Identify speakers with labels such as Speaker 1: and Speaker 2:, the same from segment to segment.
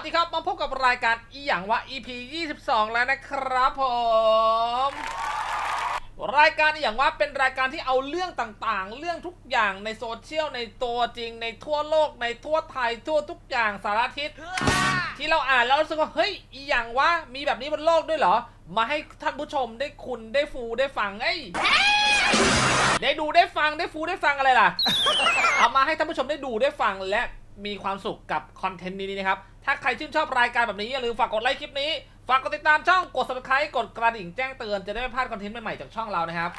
Speaker 1: สดีครับ มาพบกับรายการอีหยังวะ EP 22 แล้วนะครับผม รายการอีหยังวะเป็นรายการที่เอาเรื่องต่างๆ เรื่องทุกอย่างในโซเชียลในตัวจริง ในทั่วโลกในทั่วไทยทั่วทุกอย่างสารทิศที่เราอ่านแล้วรู้สึกว่าเฮ้ยอีหยังวะมีแบบนี้บนโลกด้วยเหรอ มาให้ท่านผู้ชมได้คุณได้ฟูได้ฟังเอ้ได้ดูได้ฟังได้ฟูได้ฟังอะไรล่ะ เอามาให้ท่านผู้ชมได้ดูได้ฟังและ มีความสุขกับคอนเทนต์นี้นะครับ ถ้าใครชื่นชอบรายการแบบนี้ อย่าลืมฝากกดไลค์คลิปนี้ ฝากกดติดตามช่องกด subscribe กดกระดิ่งแจ้งเตือนจะได้ไม่พลาดคอนเทนต์ใหม่ๆจากช่องเรานะครับ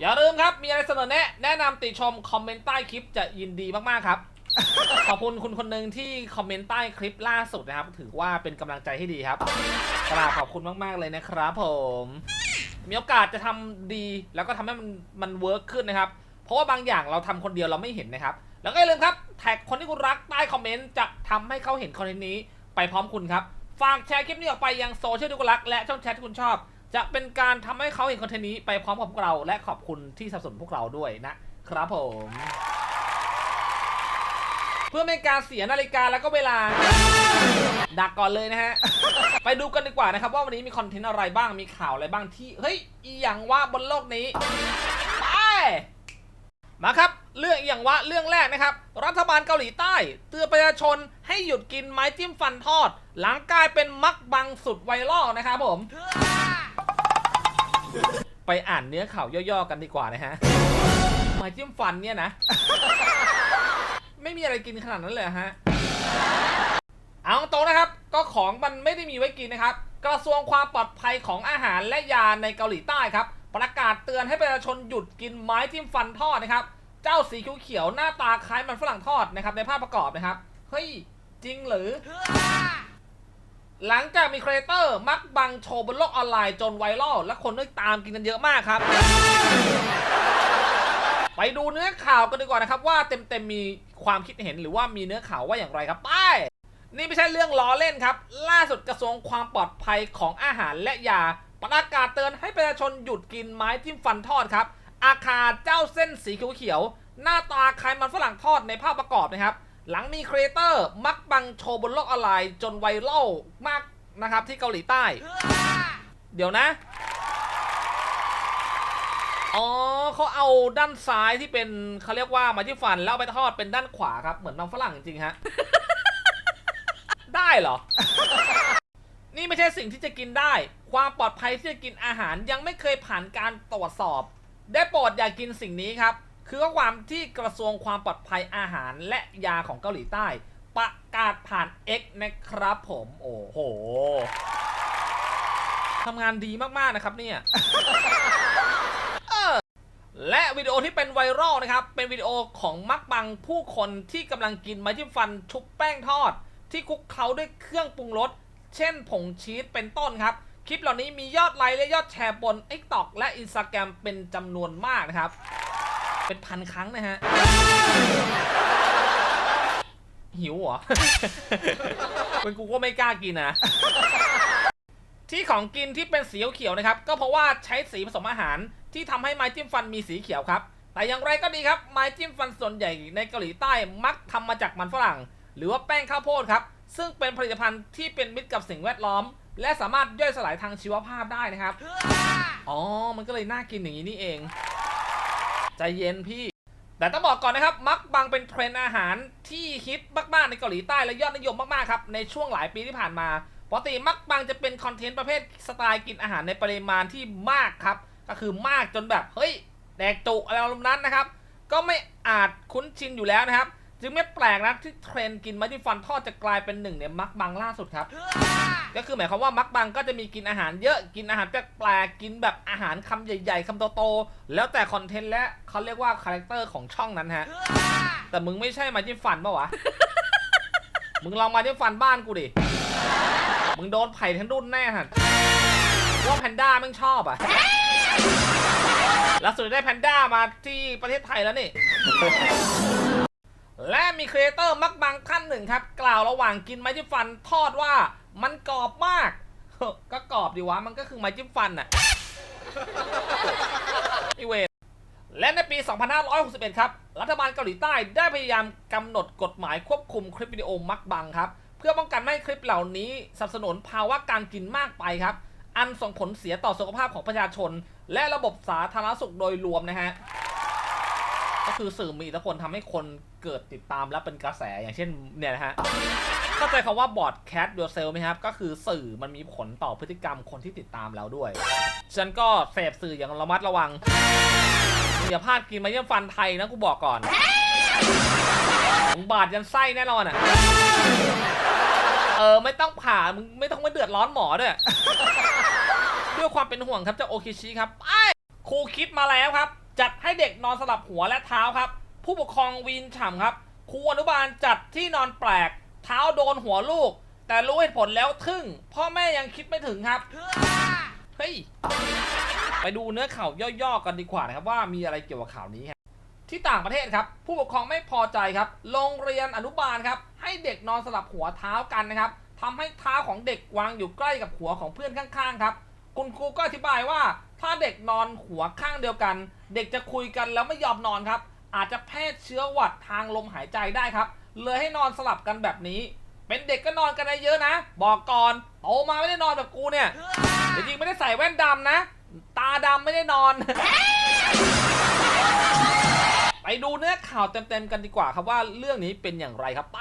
Speaker 1: อย่าลืมครับ มีอะไรเสนอแนะ แนะนำติชมคอมเมนต์ใต้คลิปจะยินดีมากๆครับ ขอบคุณคุณคนหนึ่งที่คอมเมนต์ใต้คลิปล่าสุดนะครับ ถือว่าเป็นกำลังใจให้ดีครับกราบขอบคุณมากๆเลยนะครับผม มีโอกาสจะทำดีแล้วก็ทำให้มันมันเวิร์กขึ้นนะครับ เพราะว่าบางอย่างเราทำคนเดียวเราไม่เห็นนะครับ แล้วก็อย่าลืมครับ แท็กคนที่คุณรักใต้คอมเมนต์จะทำให้เขาเห็นคอนเทนต์นี้ไปพร้อมคุณครับ ฝากแชร์คลิปนี้ออกไปยังโซเชียลที่คุณรัก และช่องแชทที่คุณชอบ จะเป็นการทำให้เขาเห็นคอนเทนต์นี้ไปพร้อมกับพวกเรา และขอบคุณที่สนับสนุนพวกเราด้วยนะครับผม เพื่อไม่ให้การเสียนาฬิกาแล้วก็เวลา ดักก่อนเลยนะฮะ ไปดูกันดีกว่านะครับ ว่าวันนี้มีคอนเทนต์อะไรบ้างมีข่าวอะไรบ้างที่เฮ้ยอีหยังว่าบนโลกนี้ไปมาครับ เรื่องอีหยังว่าเรื่องแรกนะครับ รัฐบาลเกาหลีใต้ เตือนประชาชนให้หยุดกินไม้จิ้มฟันทอด หลังกลายเป็นมักบังสุดไวรัลนะครับผม ไปอ่านเนื้อข่าวย่อๆกันดีกว่านะฮะ ไม้จิ้มฟันเนี่ยนะ ไม่มีอะไรกินขนาดนั้นเลยฮะ เอาตรงนะครับ ก็ของมันไม่ได้มีไว้กินนะครับ กระทรวงความปลอดภัยของอาหารและยาในเกาหลีใต้ครับ ประกาศเตือนให้ประชาชนหยุดกินไม้จิ้มฟันทอดนะครับ เจ้าสีเขียวๆหน้าตาคล้ายมันฝรั่งทอดนะครับในภาพประกอบนะครับ เฮ้ย จริงหรือ หลังจากมีครีเอเตอร์มักบังโชว์บนโลกออนไลน์จนไวรัลและคนได้ตามกินกันเยอะมากครับ ไปดูเนื้อข่าวกันดีกว่านะครับ ว่าเต็มๆมีความคิดเห็นหรือว่ามีเนื้อข่าวว่าอย่างไรครับไปนี่ไม่ใช่เรื่องล้อเล่นครับ ล่าสุดกระทรวงความปลอดภัยของอาหารและยาประกาศเตือนให้ประชาชนหยุดกินไม้จิ้มฟันทอดครับ อาคาเจ้าเส้นสีเขียว หน้าตาคล้ายมันฝรั่งทอดในภาพประกอบนะครับ หลังมีครีเอเตอร์มักบังโชว์บนโลกออนไลน์จนไวรัลมากนะครับที่เกาหลีใต้ เดี๋ยวนะ อ๋อเขาเอาด้านซ้ายที่เป็นเขาเรียกว่ามาที่ฟันแล้วไปทอดเป็นด้านขวาครับ เหมือนมันฝรั่งจริงฮะ ได้เหรอ นี่ไม่ใช่สิ่งที่จะกินได้ ความปลอดภัยที่จะกินอาหารยังไม่เคยผ่านการตรวจสอบ ได้โปรดอย่ากินสิ่งนี้ครับ คือข้อความที่กระทรวงความปลอดภัยอาหารและยาของเกาหลีใต้ ประกาศผ่าน X นะครับผม โอ้โหทำงานดีมาก ๆ นะครับเนี่ยและวิดีโอที่เป็นไวรัลนะครับ เป็นวิดีโอของมักบังผู้คนที่กำลังกินไม้จิ้มฟันชุบแป้งทอด ที่คลุกเคล้าด้วยเครื่องปรุงรสเช่นผงชีสเป็นต้นครับ คลิปเหล่านี้มียอดไลค์และยอดแชร์บน t ิ k t o k และ Instagram เป็นจำนวนมากนะครับ เป็นพันครั้งนะฮะ หิวเหรอ เป็นกูก็ไม่กล้ากินนะ ที่ของกินที่เป็นสีเขียวๆนะครับ ก็เพราะว่าใช้สีผสมอาหารที่ทำให้ไม้จิ้มฟันมีสีเขียวครับ แต่อย่างไรก็ดีครับ ไม้จิ้มฟันส่วนใหญ่ในเกาหลีใต้มักทำมาจากมันฝรั่ง หรือว่าแป้งข้าวโพดครับ ซึ่งเป็นผลิตภัณฑ์ที่เป็นมิตรกับสิ่งแวดล้อม และสามารถย่อยสลายทางชีวภาพได้นะครับ อ๋อ มันก็เลยน่ากินอย่างนี้นี่เอง ใจเย็นพี่ แต่ต้องบอกก่อนนะครับ มักบังเป็นเทรนอาหารที่ฮิตมากๆในเกาหลีใต้และยอดนิยมมากๆครับในช่วงหลายปีที่ผ่านมาปกติมักบังจะเป็นคอนเทนต์ประเภทสไตล์กินอาหารในปริมาณที่มากครับ ก็คือมากจนแบบเฮ้ยแดกจุอะไรอารมณ์นั้นนะครับ ก็ไม่อาจคุ้นชินอยู่แล้วนะครับ จึงไม่แปลกนะที่เทรนกินไม้จิ้มฟันทอดจะกลายเป็นหนึ่งในมักบังล่าสุดครับ ก็คือหมายความว่ามักบังก็จะมีกินอาหารเยอะกินอาหารแปลกๆกินแบบอาหารคำใหญ่ ๆคำโตๆแล้วแต่คอนเทนต์และเขาเรียกว่าคาแรคเตอร์ของช่องนั้นฮะ แต่มึงไม่ใช่ไม้จิ้มฟันปะวะ มึงลองมาจิ้มฟันบ้านกูดิ มึงโดนไผ่ทั้งรุ่นแน่ฮะว่าแพนด้าแม่งชอบอะล่าสุดได้แพนด้ามาที่ประเทศไทยแล้วนี่ และมีครีเอเตอร์มักบางท่านหนึ่งครับ กล่าวระหว่างกินไม้จิ้มฟันทอดว่า มันกรอบมาก ก็กรอบดีวะ มันก็คือไม้จิ้มฟันน่ะอีเวนและในปี 2561 ครับ รัฐบาลเกาหลีใต้ได้พยายามกำหนดกฎหมายควบคุมคลิปวิดีโอมักบังครับ เพื่อป้องกันไม่ให้คลิปเหล่านี้สนับสนุนภาวะการกินมากไปครับ อันส่งผลเสียต่อสุขภาพของประชาชน และระบบสาธารณสุขโดยรวมนะฮะ ก็คือสื่อมีอิทธิพลทำให้คนเกิดติดตามและเป็นกระแสอย่างเช่นเนี่ยนะฮะเข้าใจคำว่าบอดแคสต์ yourself ไหมครับ ก็คือสื่อมันมีผลต่อพฤติกรรมคนที่ติดตามเราด้วย ฉันก็เสพสื่ออย่างระมัดระวังอย่าพลาดกินมาเยี่ยมฟันไทยนะกูบอกก่อนมึงบาดยันไส้แน่นอนอะ เออไม่ต้องผ่ามึงไม่ต้องมาเดือดร้อนหมอด้วย ด้วยความเป็นห่วงครับเจ้าโอคิชิครับไอ้ครูคิดมาแล้วครับ จัดให้เด็กนอนสลับหัวและเท้าครับ ผู้ปกครองวีนฉ่ำครับครูอนุบาลจัดที่นอนแปลก เท้าโดนหัวลูก แต่รู้เหตุผลแล้วทึ่ง พ่อแม่ยังคิดไม่ถึงครับ เฮ้ย ไปดูเนื้อข่าวย่อๆกันดีกว่านะครับว่ามีอะไรเกี่ยวกับข่าวนี้ครับที่ต่างประเทศครับ ผู้ปกครองไม่พอใจครับ โรงเรียนอนุบาลครับ ให้เด็กนอนสลับหัวเท้ากันนะครับทำให้เท้าของเด็กวางอยู่ใกล้กับหัวของเพื่อนข้างๆครับ คุณครูก็อธิบายว่า ถ้าเด็กนอนหัวข้างเดียวกัน เด็กจะคุยกันแล้วไม่ยอมนอนครับ อาจจะแพร่เชื้อหวัดทางลมหายใจได้ครับ เลยให้นอนสลับกันแบบนี้ เป็นเด็กก็นอนกันได้เยอะนะ บอกก่อนโตมาไม่ได้นอนแบบกูเนี่ยจริงๆไม่ได้ใส่แว่นดำนะ ตาดำไม่ได้นอน ไปดูเนื้อข่าวเต็มๆกันดีกว่าครับว่าเรื่องนี้เป็นอย่างไรครับไป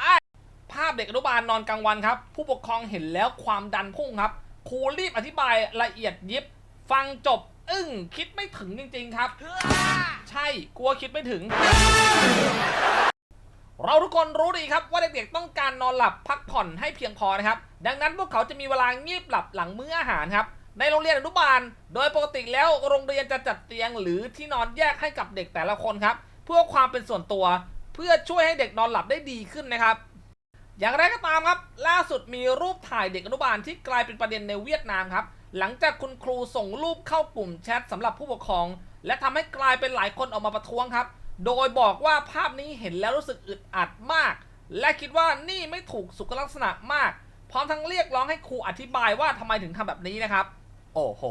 Speaker 1: ภาพเด็กอนุบาลนอนกลางวันครับ ผู้ปกครองเห็นแล้วความดันพุ่งครับครูรีบอธิบายละเอียดยิบ ฟังจบ อึ้งคิดไม่ถึงจริง ๆ ครับ ใช่กลัวคิดไม่ถึง เราทุกคนรู้ดีครับว่าเด็กๆต้องการนอนหลับพักผ่อนให้เพียงพอนะครับ ดังนั้นพวกเขาจะมีเวลางีบหลับหลังมื้ออาหารครับ ในโรงเรียนอนุบาล โดยปกติแล้วโรงเรียนจะจัดเตียงหรือที่นอนแยกให้กับเด็กแต่ละคนครับ เพื่อความเป็นส่วนตัว เพื่อช่วยให้เด็กนอนหลับได้ดีขึ้นนะครับอย่างไรก็ตามครับ ล่าสุดมีรูปถ่ายเด็กอนุบาลที่กลายเป็นประเด็นในเวียดนามครับ หลังจากคุณครูส่งรูปเข้ากลุ่มแชทสำหรับผู้ปกครอง และทำให้กลายเป็นหลายคนออกมาประท้วงครับ โดยบอกว่าภาพนี้เห็นแล้วรู้สึกอึดอัดมาก และคิดว่านี่ไม่ถูกสุขลักษณะมาก พร้อมทั้งเรียกร้องให้ครูอธิบายว่าทำไมถึงทำแบบนี้นะครับ โอ้โห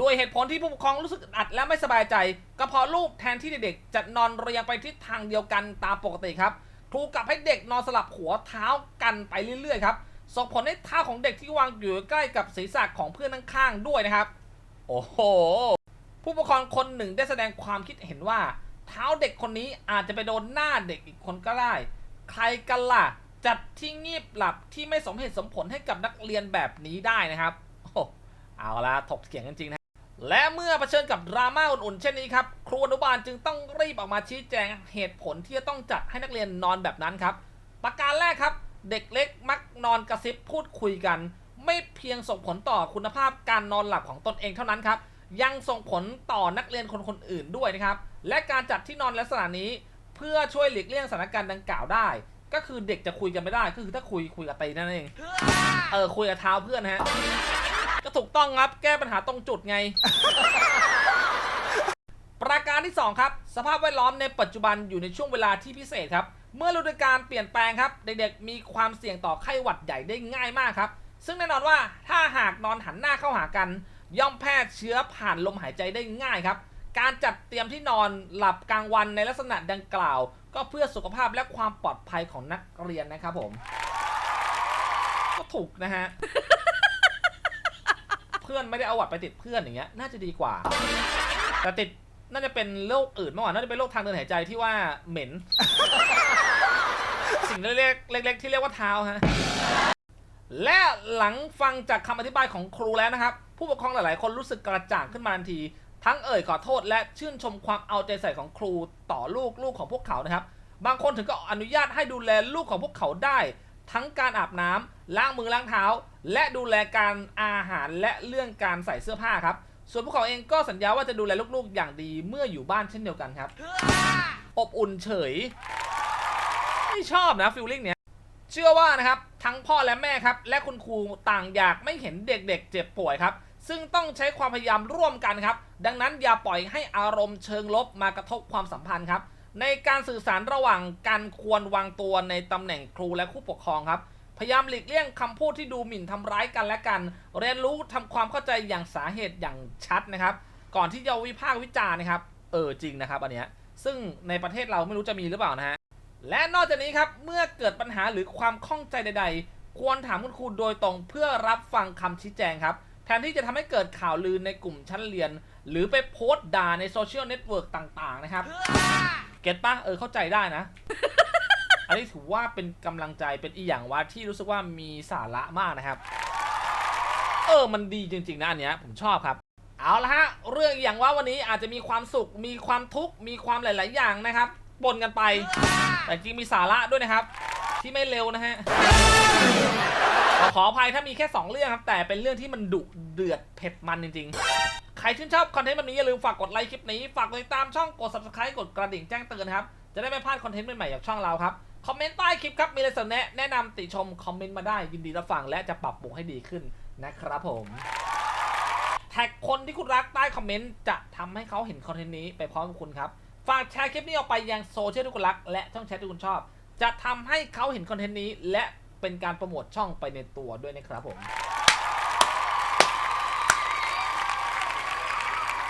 Speaker 1: ด้วยเหตุผลที่ผู้ปกครองรู้สึกอึดอัดและไม่สบายใจ ก็เพราะลูกแทนที่เด็กๆจะนอนเรียงไปทิศทางเดียวกันตามปกติครับ ครูกลับให้เด็กนอนสลับหัวเท้ากันไปเรื่อยๆครับ ส่งผลให้เท้าของเด็กที่วางอยู่ใกล้กับศีรษะของเพื่อนข้างๆด้วยนะครับ โอ้โห ผู้ปกครองคนหนึ่งได้แสดงความคิดเห็นว่า เท้าเด็กคนนี้อาจจะไปโดนหน้าเด็กอีกคนก็ได้ ใครกันล่ะ จัดที่งีบหลับที่ไม่สมเหตุสมผลให้กับนักเรียนแบบนี้ได้นะครับโอ้เอาละถกเถียงกันจริงนะและเมื่อเผชิญกับดราม่าอุ่นๆเช่นนี้ครับ ครูอนุบาลจึงต้องรีบออกมาชี้แจงเหตุผลที่จะต้องจัดให้นักเรียนนอนแบบนั้นครับ ประการแรกครับ เด็กเล็กมักนอนกระซิบพูดคุยกัน ไม่เพียงส่งผลต่อคุณภาพการนอนหลับของตนเองเท่านั้นครับ ยังส่งผลต่อนักเรียนคนคนๆอื่นด้วยนะครับ และการจัดที่นอนลักษณะนี้ เพื่อช่วยหลีกเลี่ยงสถานการณ์ดังกล่าวได้ ก็คือเด็กจะคุยกันไม่ได้ก็คือถ้าคุยคุยกับตีนั่นเองเออคุยกับเท้าเพื่อนนะฮะก็ถูกต้องครับแก้ปัญหาตรงจุดไง ประการที่ 2 ครับ สภาพแวดล้อมในปัจจุบันอยู่ในช่วงเวลาที่พิเศษครับ เมื่อฤดูกาลเปลี่ยนแปลงครับ เด็กๆมีความเสี่ยงต่อไข้หวัดใหญ่ได้ง่ายมากครับ ซึ่งแน่นอนว่าถ้าหากนอนหันหน้าเข้าหากัน ย่อมแพร่เชื้อผ่านลมหายใจได้ง่ายครับ การจัดเตรียมที่นอนหลับกลางวันในลักษณะดังกล่าว ก็เพื่อสุขภาพและความปลอดภัยของนักเรียนนะครับผม ก็ถูกนะฮะ เพื่อนไม่ได้เอาหวัดไปติดเพื่อนอย่างเงี้ยน่าจะดีกว่า แต่ติดน่าจะเป็นโรคอื่นมากกว่าน่าจะเป็นโรคทางเดินหายใจที่ว่าเหม็น สิ่งเล็กๆเล็ก ๆ ที่เรียกว่าเท้าฮะและหลังฟังจากคำอธิบายของครูแล้วนะครับ ผู้ปกครองหลาย ๆ คนรู้สึกกระจ่างขึ้นมาทันที ทั้งเอ่ยขอโทษและชื่นชมความเอาใจใส่ของครูต่อลูกลูกของพวกเขานะครับ บางคนถึงก็อนุญาตให้ดูแลลูกของพวกเขาได้ ทั้งการอาบน้ำล้างมือล้างเท้า และดูแลการอาหารและเรื่องการใส่เสื้อผ้าครับ ส่วนพวกเขาเองก็สัญญาว่าจะดูแลลูก ๆ อย่างดีเมื่ออยู่บ้านเช่นเดียวกันครับ อบอุ่นเฉยไม่ ชอบนะฟิลลิ่งเนี้ยเชื่อว่านะครับทั้งพ่อและแม่ครับ และคุณครูต่างอยากไม่เห็นเด็กๆ เจ็บป่วยครับ ซึ่งต้องใช้ความพยายามร่วมกันครับ ดังนั้นอย่าปล่อยให้อารมณ์เชิงลบมากระทบความสัมพันธ์ครับ ในการสื่อสารระหว่างการควรวางตัวในตำแหน่งครูและผู้ปกครองครับ พยายามหลีกเลี่ยงคำพูดที่ดูหมิ่นทำร้ายกันและกัน เรียนรู้ทำความเข้าใจอย่างสาเหตุอย่างชัดนะครับ ก่อนที่จะวิพากษ์วิจารณ์นะครับ เออจริงนะครับอันเนี้ยซึ่งในประเทศเราไม่รู้จะมีหรือเปล่านะฮะ และนอกจากนี้ครับ เมื่อเกิดปัญหาหรือความข้องใจใด ๆ ควรถามคุณครูโดยตรงเพื่อรับฟังคำชี้แจงครับ แทนที่จะทำให้เกิดข่าวลือในกลุ่มชั้นเรียน หรือไปโพสต์ด่าในโซเชียลเน็ตเวิร์กต่าง ๆ นะครับ เก็ตปะเออเข้าใจได้นะ อันนี้ถือว่าเป็นกำลังใจเป็นอีอย่างว่าที่รู้สึกว่ามีสาระมากนะครับ เออมันดีจริง ๆ นะอันเนี้ยผมชอบครับเอาละฮะ เรื่องอย่างว่าวันนี้อาจจะมีความสุข มีความทุกข์ มีความหลาย ๆ อย่างนะครับ ปนกันไป แต่จริงมีสาระด้วยนะครับ ที่ไม่เร็วนะฮะขอขออภัยถ้ามีแค่ 2 เรื่องครับ แต่เป็นเรื่องที่มันดุเดือดเผ็ดมันจริง ๆ ใครชื่นชอบคอนเทนต์แบบนี้อย่าลืมฝากกดไลค์คลิปนี้ ฝากกดติดตามช่องกด subscribe กดกระดิ่งแจ้งเตือนครับ จะได้ไม่พลาดคอนเทนต์ใหม่ๆจากช่องเราครับ คอมเมนต์ใต้คลิปครับ มีอะไรเสนอแนะแนะนำติชม คอมเมนต์มาได้ยินดีรับฟังและจะปรับปรุงให้ดีขึ้นนะครับผมแท็กคนที่คุณรักใต้คอมเมนต์จะทำให้เขาเห็นคอนเทนต์นี้ไปพร้อมกับคุณครับ ฝากแชร์คลิปนี้ออกไปยังโซเชียลที่คุณรัก และช่องแชทที่คุณชอบ จะทำให้เขาเห็นคอนเทนต์นี้ และเป็นการโปรโมทช่องไปในตัวด้วยนะครับผม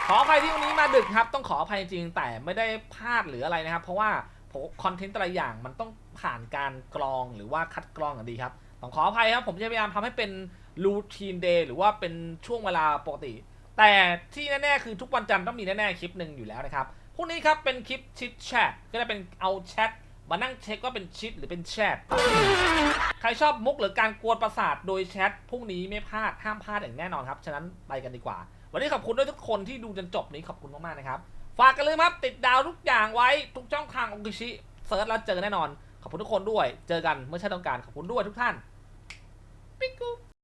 Speaker 1: ขออภัยที่วันนี้มาดึกครับ ต้องขออภัยจริงแต่ไม่ได้พลาดหรืออะไรนะครับ เพราะว่าคอนเทนต์แต่ละอย่างมันต้องผ่านการกรองหรือว่าคัดกรองอย่างดีครับต้องขออภัยครับผมจะพยายามทำให้เป็นรูทีนเดย์หรือว่าเป็นช่วงเวลาปกติ แต่ที่แน่ๆคือทุกวันจันทร์ต้องมีแน่ๆคลิปหนึ่งอยู่แล้วนะครับ พรุ่งนี้ครับเป็นคลิปชิดแชทก็จะเป็นเอาแชทมานั่งเช็คว่าเป็นชิดหรือเป็นแชทใครชอบมุกหรือการกวนประสาทโดยแชทพรุ่งนี้ไม่พลาดห้ามพลาดอย่างแน่นอนครับ ฉะนั้นไปกันดีกว่า วันนี้ขอบคุณด้วยทุกคนที่ดูจนจบนี้ขอบคุณมากๆนะครับ ฝากกันเลยครับติดดาวทุกอย่างไว้ทุกช่องทางองคิชิเซิร์ชแล้วเจอแน่นอน ขอบคุณทุกคนด้วย เจอกันเมื่อใช่ต้องการขอบคุณด้วยทุกท่านปิ๊กกุ๊